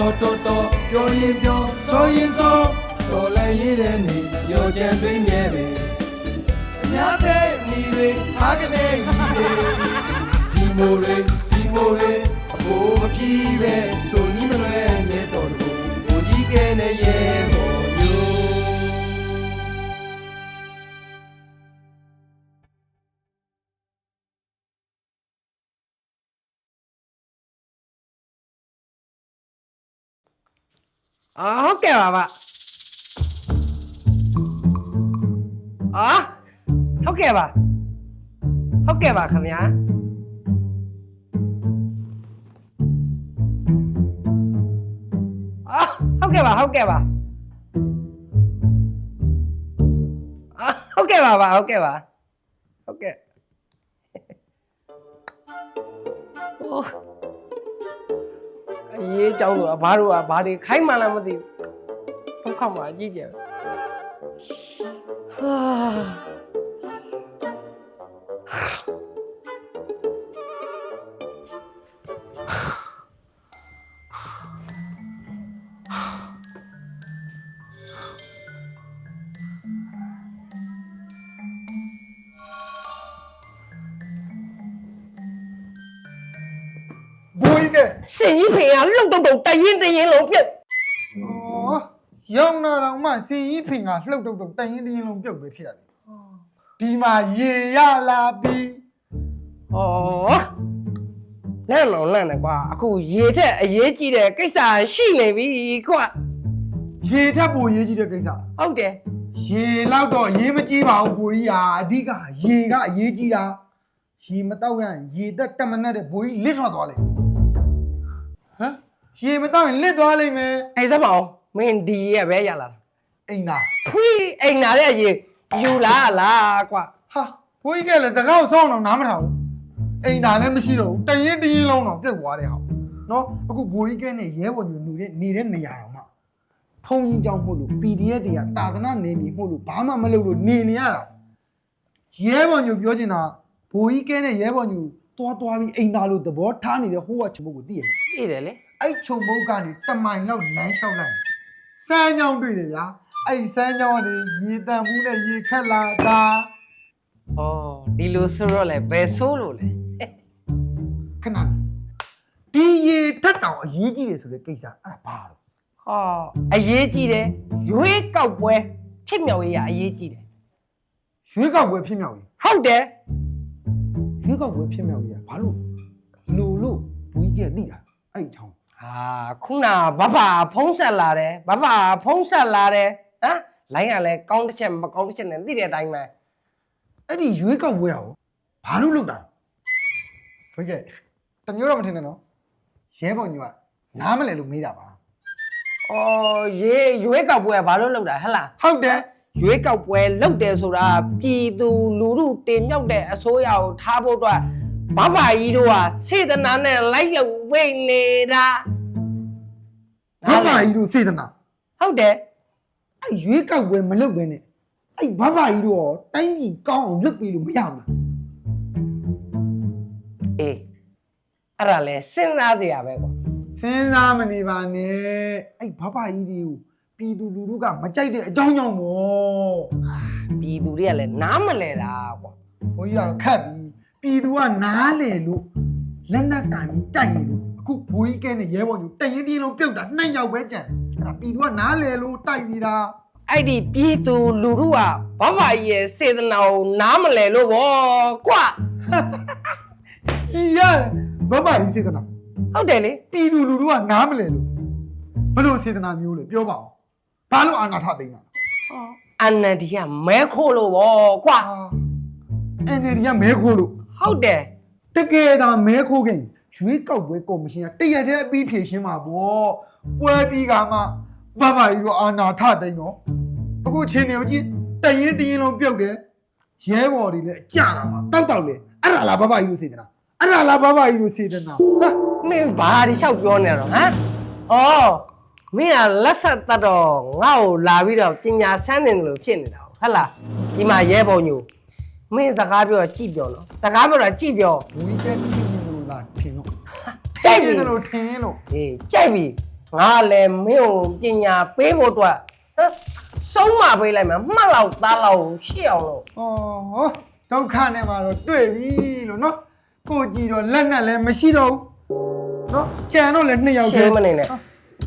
ချောတော်တော်ပြောရင်ပြောဆိုရင်ဆိုတော်လည်းရည်တဲ့နေရောကြံတွင်းမြဲတယ်အများတဲ့ညီတွေဟာကနေကြီးတွေဒီမိုတွေဒီမိုတွေအဖို့မပြေပဲဆိုနီးမလွဲမြဲတော်တကူဘိုလ်ကြီးကဲနဲ့ရဲ အာဟုတ်ကဲ့ပါဗျအာဟုတ်ကဲ့ပါဟုတ်ကဲ့ပါခင်ဗျာအာဟုတ်ကဲ့ပါဟုတ်ကဲ့ပါအာဟုတ်ကဲ့ပါပါဟုတ်ကဲ့ပါဟုတ်ကဲ့အိုး အရေးအကြောင်းဆိုတာဘာတို့ကဘာတွေခိုင်းမှလည်းမသိဘူးဒုက္ခမှာအကြီးကျယ်ဟာ ကြီးကစင်ကြီးဖေကလှုပ်တုတ်တုတ်တရင်တရင်လုံးပြုတ်ဩရောင်းလာတော့မှစင်ကြီးဖင်ကလှုပ်တုတ်တုတ်တန်ရင်တင်းလုံးပြုတ်ပဲဖြစ်ရတယ်ဒီမှာရေရလာပြီဩလန့်တော့လန့်တယ်ကွာအခုရေထက်အရေးကြီးတဲ့ကိစ္စရှိနေပြီကွာရေထပ်ဖို့ရေးကြီးတဲ့ကိစ္စဟုတ်တယ်ရေလောက်တော့ရေးမကြီးပါဘူးဘိုးကြီးဟာအဓိကရေကအရေးကြီးတာရေမတော့ရရင်ရေသက်တက်မနဲ့တဲ့ဘိုးကြီးလစ်ထွက်သွားလိမ့်မယ်ဟမ် ရေမတော့ရင်လစ်သွားလိမ့်မယ်အဲ့စပ်ပါအောင်မင်းဒီရဲ့ပဲရလာအိမ်သာခွေးအိမ်နာတဲ့ရေယူလာလားကွာဟာဘိုးကြီးကလည်းစကားကိုစောင်းအောင်နားမထောင်ဘူးအိမ်သာလည်းမရှိတော့ဘူးတရင်တင်းလုံးတော့ပြုတ်သွားတဲ့ဟာနော်အခုဘိုးကြီးကနဲ့ရဲဘော်ညူနေတဲ့နေတဲ့နေရာတော့မှဖုံကြီးကြောင့်မို့လို့ PDF တွေကတာသနာနေပြီမို့လို့ဘာမှမလုပ်လို့နေနေရတာရဲဘော်ညူပြောချင်တာဘိုးကြီးကနဲ့ရဲဘော်ညူတွားတွားပြီးအိမ်သာလို့သဘောထားနေတဲ့ဟိုကချမုတ်ကိုသိရမယ်သိတယ်လေ အဲ့ချုံမုတ်ကနေတမိုင်လောက်လမ်းလျှောက်လိုက်တယ်စမ်းကြောင်းတွေ့တယ်ဗျာအဲ့စမ်းကြောင်းကနေရေတန်မှုနဲ့ရေခက်လာတာဩဒီလိုဆိုတော့လေဘယ်ဆိုးလို့လဲခဏလေးဒီရေထက်တောင်အရေးကြီးတယ်ဆိုတဲ့ကိစ္စအဲ့ဒါဘာလို့ဟောအရေးကြီးတယ်ရွေးကောက်ပွဲဖြစ်မြောက်ရေးရအရေးကြီးတယ်ရွေးကောက်ပွဲဖြစ်မြောက်ရင်ဟုတ်တယ်ရွေးကောက်ပွဲဖြစ်မြောက်ရင်ဘာလို့လူလို့ဘွေးကြီးကသိတာအဲ့ဒီချောင်း ဟာခုနဘဘဖုံးဆက်လာတယ်ဘဘဖုံးဆက်လာတယ်ဟမ်လိုင်းကလည်းကောင်းတစ်ချက်မကောင်းတစ်ချက်နဲ့သိတဲ့အတိုင်းပဲအဲ့ဒီရွေးကောက်ပွဲရောဘာလို့လုပ်တာဘွေးကြီးတမျိုးတော့မထင်နဲ့နော်ရဲဘော်ညူကနားမလဲလို့မေးတာပါအော်ရေရွေးကောက်ပွဲကဘာလို့လုပ်တာဟဟလားဟုတ်တယ်ရွေးကောက်ပွဲလုပ်တယ်ဆိုတာပြည်သူလူထုတင်မြောက်တဲ့အစိုးရကိုထားဖို့အတွက် ဘဘကြီးတို့ကစေတနာနဲ့လိုက်လို့ဝိတ်နေတာဘဘကြီးတို့စေတနာဟုတ်တယ်အဲ့ရွေးကောက်ပွဲမလုပ်ဘဲနဲ့အဲ့ဘဘကြီးတို့ရောတိုင်းပြည်ကောင်းအောင်လုပ်ပြီးလို့မရဘူးလားအေးအဲ့ဒါလဲစဉ်းစားစရာပဲကွာစဉ်းစားမနေပါနဲ့အဲ့ဘဘကြီးတွေကိုပြည်သူလူထုကမကြိုက်တဲ့အကြောင်းကြောင့်မို့ပြည်သူတွေကလည်းနားမလဲတာကွာဘိုးကြီးကတော့ခတ်ပြီ ပြည်သူကနားလေလို့လက်နက်ကင်ပြီးတိုက်နေလို့အခုဘိုးကြီးကဲနဲ့ရဲဘော်ကြီးတရင်တင်းလုံးပြုတ်တာနှစ်ယောက်ပဲကြံတယ်အဲ့ဒါပြည်သူကနားလေလို့တိုက်နေတာအဲ့ဒီပြည်သူလူထုကဘဘကြီးရဲ့စေတနာကိုနားမလဲလို့ဗောကွာကြီးရဘဘကြီးစေတနာဟုတ်တယ်လေပြည်သူလူထုကနားမလဲလို့ဘယ်လိုစေတနာမျိုးလဲပြောပါဦးဘာလို့အာဏာထသိမ်းတာအန်နဒီကမဲခိုးလို့ဗောကွာအာ NLD ကမဲခိုးလို့ ဟုတ်တယ်တကယ်ဒါမဲခိုးခင်ရွေးကောက်ပွဲကော်မရှင်ကတရက်တည်းအပြီးဖြေရှင်းမှာပေါ့ပွဲပြီးကမှဘဘကြီးတို့အာဏာထသိမ်းတော့အခုချင်းနေကြည့်တရင်တရင်လုံးပြုတ်တယ်ရဲဘော်တွေလည်းအကြတာမှာတောက်တောက်လေအဲ့ဒါလားဘဘကြီးတို့စေတနာအဲ့ဒါလားဘဘကြီးတို့စေတနာဟာမင်းဘာဒီလျှောက်ပြောနေတော့ဟမ်အော်မင်းကလက်ဆက်တတ်တော့ငါ့ကိုလာပြီးတော့ပညာဆန်းနေတယ်လို့ဖြစ်နေတာဟုတ်လားဒီမှာရဲပုံညို မင်းစကားပြောကြည့်ပြောနော်စကားပြောတာကြည့်ပြောဝီကက်ပြင်းနေလို့လားထင်လို့ကြိုက်ပြီတယ်လို့ထင်လို့အေးကြိုက်ပြီငါလည်းမင်းကိုပညာပေးဖို့အတွက်ဟမ်ဆုံးမပေးလိုက်မယ်မှတ်လောက်သားလောက်ရှေ့အောင်လို့ဩဒုက္ခနဲ့မှာတော့တွေ့ပြီလို့နော်ကိုကြည့်တော့လက်နဲ့လည်းမရှိတော့ဘူးနော်ကြံတော့လည်းနှစ်ယောက်ရှင်းမနေနဲ့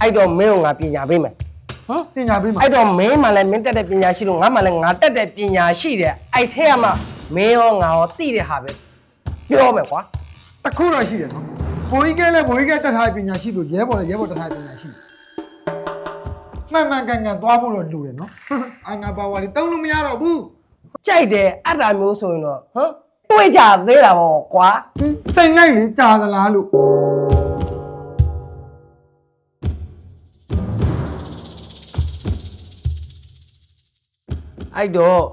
အဲ့တော့မင်းကိုငါပညာပေးမယ်ဟ မ်ပညာပေးမှာအဲ့တော့မင်းမှလည်းမင်းတက်တဲ့ပညာရှိလို့ငါမှလည်းငါတက်တဲ့ပညာရှိတယ်အဲ့ထဲကမှမင်းရောငါရောသိတဲ့ဟာပဲပြောမယ်ကွာတစ်ခုတော့ရှိတယ်နော်ဘိုးကြီးကလည်းဘိုးကြီးကတက်ထားတဲ့ပညာရှိလို့ရဲဘော်လည်းရဲဘော်တက်ထားတဲ့ပညာရှိမှန်မှန်ကန်ကန်သွားဖို့တော့လိုတယ်နော်အာနာပါဝါတွေတုံးလို့မရတော့ဘူးကြိုက်တယ်အဲ့ဒါမျိုးဆိုရင်တော့ဟမ်တွေးကြသေးတာပေါ့ကွာဟင်စိတ်လိုက်လေကြာသလားလို့ အဲ့တော့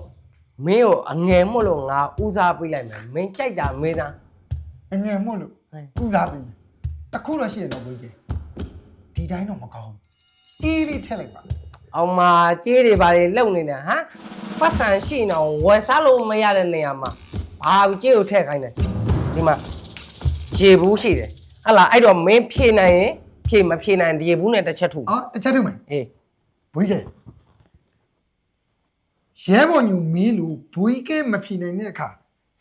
မင်းကိုအငယ်မို့လို့ငါဦးစားပေးလိုက်မယ်မင်းကြိုက်တာမေးသား အငယ်မို့လို့ဟဲ့ဥစားပေးမယ်တစ်ခုတော့ရှိတယ်တော့ဘိုးကြီးဒီတိုင်းတော့မကောင်းဘူးကြီးလေးထည့်လိုက်ပါအောင်မကြေးတွေဘာတွေလုံနေတာဟမ်ပတ်စံရှိနေအောင်ဝယ်စားလို့မရတဲ့နေရာမှာဘာကြေးကိုထည့်ခိုင်းတယ်ဒီမှာရေဘူးရှိတယ်ဟတ်လာအဲ့တော့မင်းဖြေနိုင်ရင်ဖြေမဖြေနိုင်ရင်ဒီရေဘူးနဲ့တစ်ချက်ထုအော်တစ်ချက်ထုတ်မယ်အေးဘွေးကဲ ရဲဘော်ညူမင်းလူဘွေးကဲမဖြေနိုင်တဲ့အခါ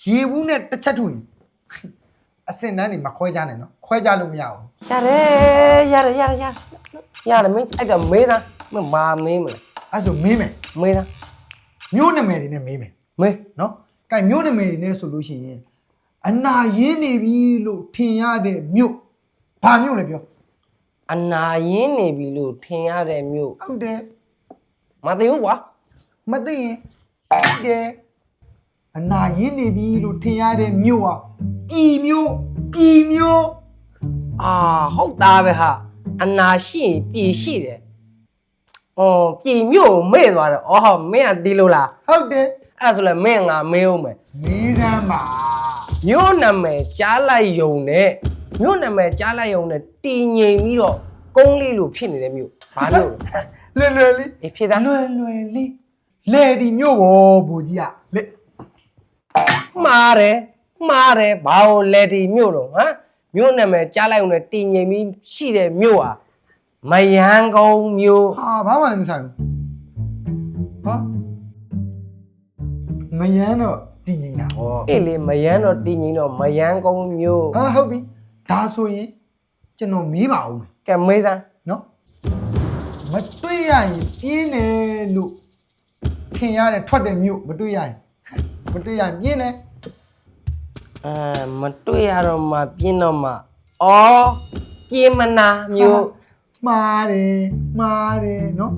ရေဘူးနဲ့တစ်ချက်ထုတ်ရင်အစင်တန်းနေမခွဲကြနဲ့နော်ခွဲကြလို့မရဘူးရတယ်ရတယ်ရတယ်ရတယ်ရတယ်မင်းအဲ့တော့မေးသားမင်းဘာမေးမလဲအဲ့ဆိုမေးမယ်မေးသားမျိုးနာမည်တွေနဲ့မေးမယ်မေးနော်ကဲမျိုးနာမည်တွေနဲ့ဆိုလို့ရှိရင်အနာရင်းနေပြီလို့ထင်ရတဲ့မြို့ဘာမြို့လဲပြောအနာရင်းနေပြီလို့ထင်ရတဲ့မြို့ဟုတ်တယ်မသိဘူးကွာ မသိရင်ဟုတ်တယ်အနာရင်းနေပြီလို့ထင်ရတဲ့မြို့ကပြည်မြို့ပြည်မြို့အာဟုတ်သားပဲဟာအနာရှိရင်ပြည်ရှိတယ်။အော်ပြည်မြို့ကိုမေ့သွားတယ်။အော်ဟောမင်းကဒီလိုလားဟုတ်တယ်။အဲ့ဒါဆိုလည်းမင်းငါမေးဦးမယ်မီးစမ်းပါ။မြို့နာမည်ကြားလိုက်ယုံနဲ့မြို့နာမည်ကြားလိုက်ယုံနဲ့တည်ငြိမ်ပြီးတော့ကုန်းလေးလိုဖြစ်နေတဲ့မြို့။ဘာမြို့လဲလွယ်လွယ်လေး။အေးဖြစ်သားလွယ်လွယ်လေး လေဒီမြို့ဘောဘူကြီးอ่ะလေမှားတယ်မှားတယ်ဘာလို့လဲဒီမြို့တော့ဟမ်မြို့နာမည်ကြားလိုက်ယုံနဲ့တည်ငြိမ်ပြီးရှိတဲ့မြို့ဟာမယန်းကုန်းမြို့ဟာဘာမှလည်းမဆိုင်ဘူးဟာမယမ်းတော့တည်ငိနေတာဟောအေးလေမယန်းတော့တည်ငြိမ်တော့မယန်းကုန်းမြို့ဟာဟုတ်ပြီဒါဆိုရင်ကျွန်တော်မေးပါဦးမယ်ကဲမေးစမ်းနော်မတွေ့ရရင်ပြင်းတယ်လို့ ထင်ရတယ်ထွက်တယ်မြို့မတွေ့ရရင်မတွေ့ရရင်ပြင်းတယ်အဲမတွေ့ရတော့မှပြင်းတော့မှအော်ပြင်းမနာမျိုးမှားတယ်မှားတယ်နော်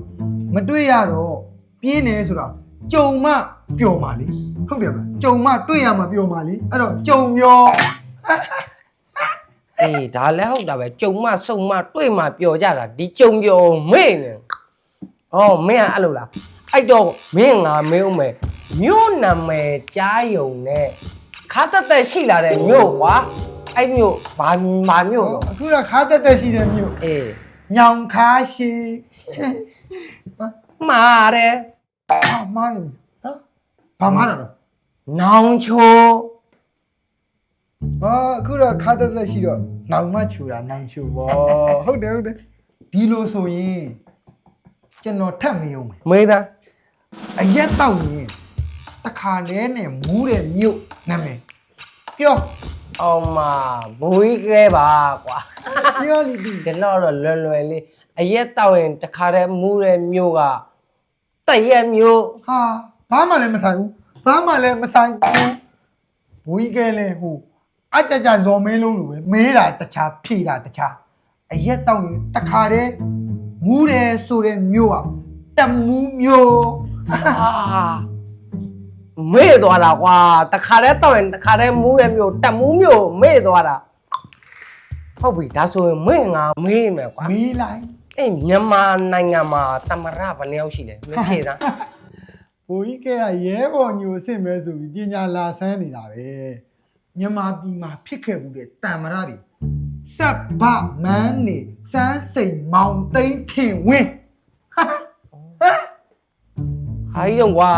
မတွေ့ရတော့ပြင်းတယ်ဆိုတော့ကြုံမှပျော်မှာလေဟုတ်တယ်မလားကြုံမှတွေ့ရမှပျော်မှာလေအဲ့တော့ကြုံရောအေးဒါလည်းဟုတ်တာပဲကြုံမစုံမတွေ့မပျော်ကြတာဒီကြုံပျော်မေ့နေဩမင်းကအဲ့လိုလား အဲ့တော့မင်းငါမေးဦးမယ်မြို့နာမည်ကြားယုံနဲ့ခါတက်တက်ရှိလာတဲ့မြို့ကွာအဲ့မြို့ဘာဘာမြို့တော့အခုတော့ခါတက်တက်ရှိတဲ့မြို့အေးညောင်ခါရှိမှားတယ်ဟာမားနေနော်ဘာမားတာတော့နောင်ချိုဟာအခုတော့ခါတက်တက်ရှိတော့နောင်မချူတာနောင်ချူဗောဟုတ်တယ်ဟုတ်တယ်ဒီလိုဆိုရင်ကျွန်တော်ထပ်မေးအောင်မယ်မေးသား အရက်တောက်ရင်တခါလဲနဲ့မူးတဲ့မြို့နာမည်ပြောအောင်မဘိုးကြီးကဲပါကွာပြောလိမ့်ပြီဒီတော့တော့လွယ်လွယ်လေးအရက်တောက်ရင်တခါတည်းမူးတဲ့မျိုးကတရက်မျိုးဟာဘာမှလည်းမဆိုင်ဘူးဘာမှလည်းမဆိုင်ဘူးဘွေးကဲလဲဟိုအကြကြဇော်မင်းလုံးလိုပဲမေးတာတခြားဖြေတာတခြားအရက်တောက်ရင်တခါတည်းမူးတယ်ဆိုတဲ့မြို့ကတမူးမြို့ အာမေ့သွားတာကွာတခါတည်းတောက်ရင်တခါတည်းမူးတဲ့မျိုးတက်မူးမျိုးမေ့သွားတာဟုတ်ပြီဒါဆိုရင်မေ့ငါမေးမယ်ကွာမေးလိုက်အေးမြန်မာနိုင်ငံမှာတမရဘယ်နှယောက်ရှိလဲမဖြေသားဘိုးကြီးကဲကရဲဘော်ညိုအစ်စ်မဲဆိုပြီးပညာလာဆန်းနေတာပဲမြန်မာပြည်မှာဖြစ်ခဲ့မှုတဲ့တံမရတွေစက်ဗမန်းနေစမ်းစိန်မောင်သိန်းထင်ဝင်းဟာဟမ် ဟာကြီးတော့ကွာ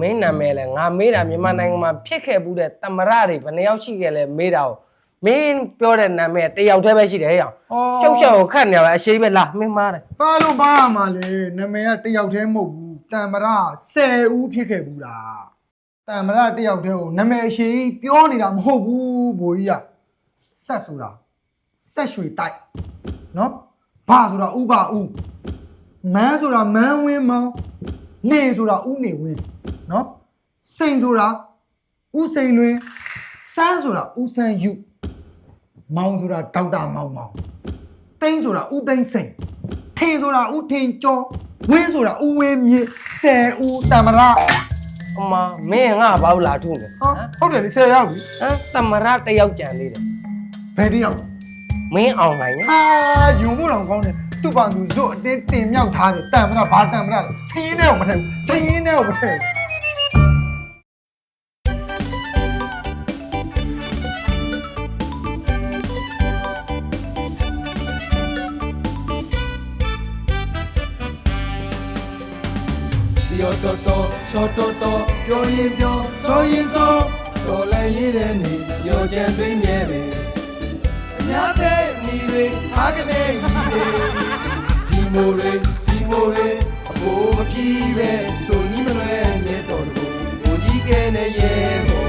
မင်းနာမည်လဲငါမေးတာမြန်မာနိုင်ငံမှာဖြစ်ခဲ့ဘူးတဲ့တမရတွေဘယ်နှယောက်ရှိခဲ့လဲမေးတာကိုမမင်းပြောတဲ့နာမည်တယောက်တည်းပဲရှိတယ်ဟဲ့အောင်အော်ရှောက်ရှောက်ကိုခတ်နေရတာအရှိပဲလားမင်းမားတယ်ဘာလို့ဘာမှလဲနာမည်ကတယောက်တည်းမဟုတ်ဘူးတံမရ10ဦးဖြစ်ခဲ့ဘူးလားတံမရတယောက်တည်းကိုနာမည်အရှိကြီးပြောနေတာမဟုတ်ဘူးဘိုးကြီးကဆက်ဆိုတာဆက်ရွှေတိုက်နော်ဘာဆိုတာဥပါဥမန်းဆိုတာမန်းဝင်းမောင်း နေဆိုတာဥနေဝင်းနော်စိန်ဆိုတာဥစိန်တွင်စန်းဆိုတာဥစန်းယူမောင်ဆိုတာဒေါက်တာမောင်မောင်တိန်းဆိုတာဦးသိန်းစိန်ထင်ဆိုတာဦးထင်ကျော်ဝင်းဆိုတာဦးဝင်းမြင့်ဆယ်ဦးတမရအမမင်းငါဘာလို့လာထုနေဟောဟုတ်တယ်လေဆယ်ရောက်ပြီဟမ်တမရတယောက်ကြံသေးတယ်ဘယ်တယောက်မင်းအောင်နိုင်ဟာယုံမို့တော်ကောင်းတယ် သူ့ပန်သူဇွတ်အတင်းတင်မြောက်ထားတယ်တမရဘာတမရလဲစင်းင်းနဲ့ကိုမထည့်ဘူးစင်းင်းနဲ့ကိုမထည့်ဘူးပြောတော့တော့ချောတော့တော့ပြောရင်ပြောဆိုရင်ဆိုတော်လည်းရည်တဲ့နေရောကြံသွင်းမြဲတယ်အ များတဲ့မိတွေအားကနေကြီးတွေဒီမိုတွေဒီမိုတွေအဖို့မပြီးပဲဆိုနီးမလွဲမြဲတော်တော်ကိုကြီးကဲနဲ့ရဲတော်